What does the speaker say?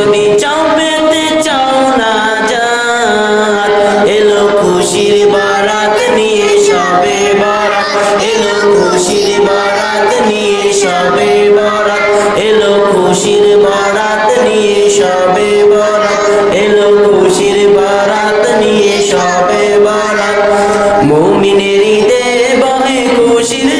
যদি চাও পেতে চাও না জাত। এলো খুশির বারাত নিয়ে সবে বারাত। এলো খুশির বারাত নিয়ে সবে বারাত। এলো খুশির বারাত নিয়ে সবে বারাত। এলো খুশির বারাত নিয়ে সবে বারাত। মুমিনের ঈদে বহে খুশির